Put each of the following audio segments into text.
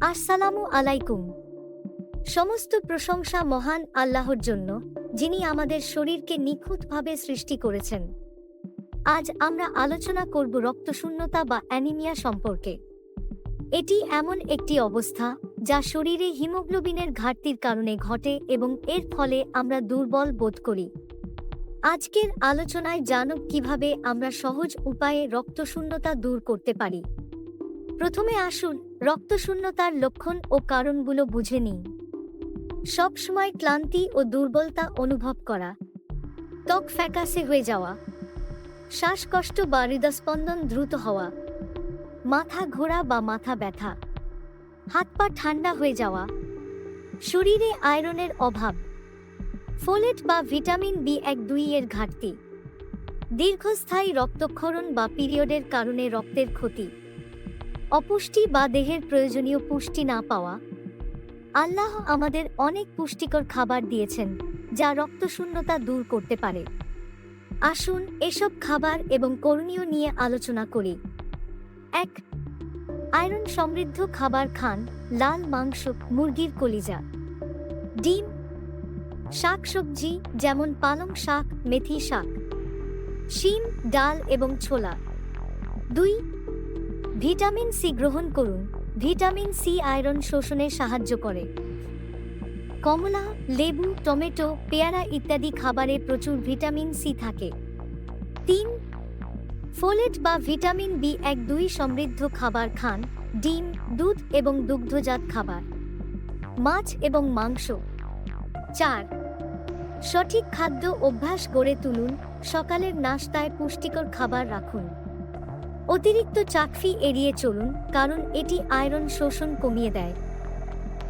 আসসালামু আলাইকুম। সমস্ত প্রশংসা মহান আল্লাহর জন্য, যিনি আমাদের শরীরকে নিখুঁতভাবে সৃষ্টি করেছেন। আজ আমরা আলোচনা করব রক্তশূন্যতা বা অ্যানিমিয়া সম্পর্কে। এটি এমন একটি অবস্থা, যা শরীরে হিমোগ্লোবিনের ঘাটতির কারণে ঘটে এবং এর ফলে আমরা দুর্বল বোধ করি। আজকের আলোচনায় জানব কীভাবে আমরা সহজ উপায়ে রক্তশূন্যতা দূর করতে পারি। প্রথমে আসুন, রক্তশূন্যতার লক্ষণ ও কারণগুলো বুঝে নিন। সবসময় ক্লান্তি ও দুর্বলতা অনুভব করা। ত্বক ফ্যাকাসে হয়ে যাওয়া। শ্বাসকষ্ট বা হৃদস্পন্দন দ্রুত হওয়া। মাথা ঘোরা বা মাথা ব্যথা। হাত পা ঠান্ডা হয়ে যাওয়া। শরীরে আয়রনের অভাব। ফোলেট বা ভিটামিন বি এক দুই এর ঘাটতি। দীর্ঘস্থায়ী রক্তক্ষরণ বা পিরিয়ডের কারণে রক্তের ক্ষতি। অপুষ্টি বা দেহের প্রয়োজনীয় পুষ্টি না পাওয়া, আল্লাহ আমাদের অনেক পুষ্টিকর খাবার দিয়েছেন, যা রক্তশূন্যতা দূর করতে পারে। আসুন এসব খাবার এবং করণীয় নিয়ে আলোচনা করি। এক, আয়রন সমৃদ্ধ খাবার খান লাল মাংস, মুরগির কলিজা। ডিম শাকসবজি যেমন পালং শাক, মেথি শাক। শিম, ডাল এবং ছোলা। দুই ভিটামিন সি গ্রহণ করুন। ভিটামিন সি আয়রন শোষণে সাহায্য করে। কমলা, লেবু, টমেটো, পেয়ারা ইত্যাদি খাবারে প্রচুর ভিটামিন সি থাকে। তিন, ফোলেট বা ভিটামিন বি এক দুই সমৃদ্ধ খাবার খান। ডিম, দুধ এবং দুগ্ধজাত খাবার। মাছ এবং মাংস। চার, সঠিক খাদ্য অভ্যাস গড়ে তুলুন। সকালের নাস্তায় পুষ্টিকর খাবার রাখুন। অতিরিক্ত চাকফি এড়িয়ে চলুন, কারণ এটি আয়রন শোষণ কমিয়ে দেয়।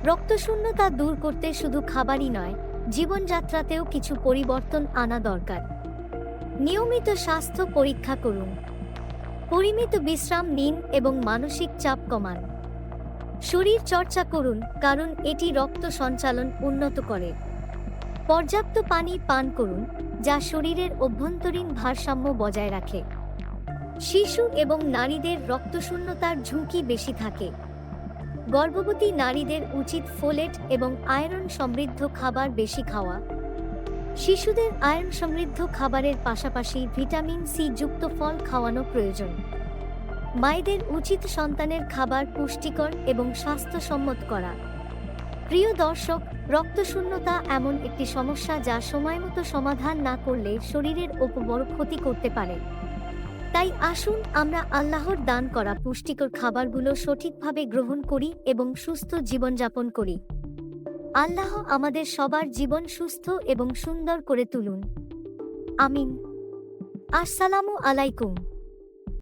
রক্তশূন্যতা দূর করতে শুধু খাবারই নয়, জীবনযাত্রাতেও কিছু পরিবর্তন আনা দরকার। নিয়মিত স্বাস্থ্য পরীক্ষা করুন। পরিমিত বিশ্রাম নিন এবং মানসিক চাপ কমান। শরীর চর্চা করুন, কারণ এটি রক্ত সঞ্চালন উন্নত করে। পর্যাপ্ত পানি পান করুন, যা শরীরের অভ্যন্তরীণ ভারসাম্য বজায় রাখে। শিশু এবং নারীদের রক্তশূন্যতার ঝুঁকি বেশি থাকে। গর্ভবতী নারীদের উচিত ফোলেট এবং আয়রন সমৃদ্ধ খাবার বেশি খাওয়া। শিশুদের আয়রন সমৃদ্ধ খাবারের পাশাপাশি ভিটামিন সি যুক্ত ফল খাওয়ানো প্রয়োজন। মায়েদের উচিত সন্তানের খাবার পুষ্টিকর এবং স্বাস্থ্যসম্মত করা। প্রিয় দর্শক, রক্তশূন্যতা এমন একটি সমস্যা যা সময়মতো সমাধান না করলে শরীরের ওপর বড় ক্ষতি করতে পারে। তাই আসুন আমরা আল্লাহর দান করা পুষ্টিকর খাবারগুলো সঠিকভাবে গ্রহণ করি এবং সুস্থ জীবনযাপন করি। আল্লাহ আমাদের সবার জীবন সুস্থ এবং সুন্দর করে তুলুন। আমিন। আসসালামু আলাইকুম।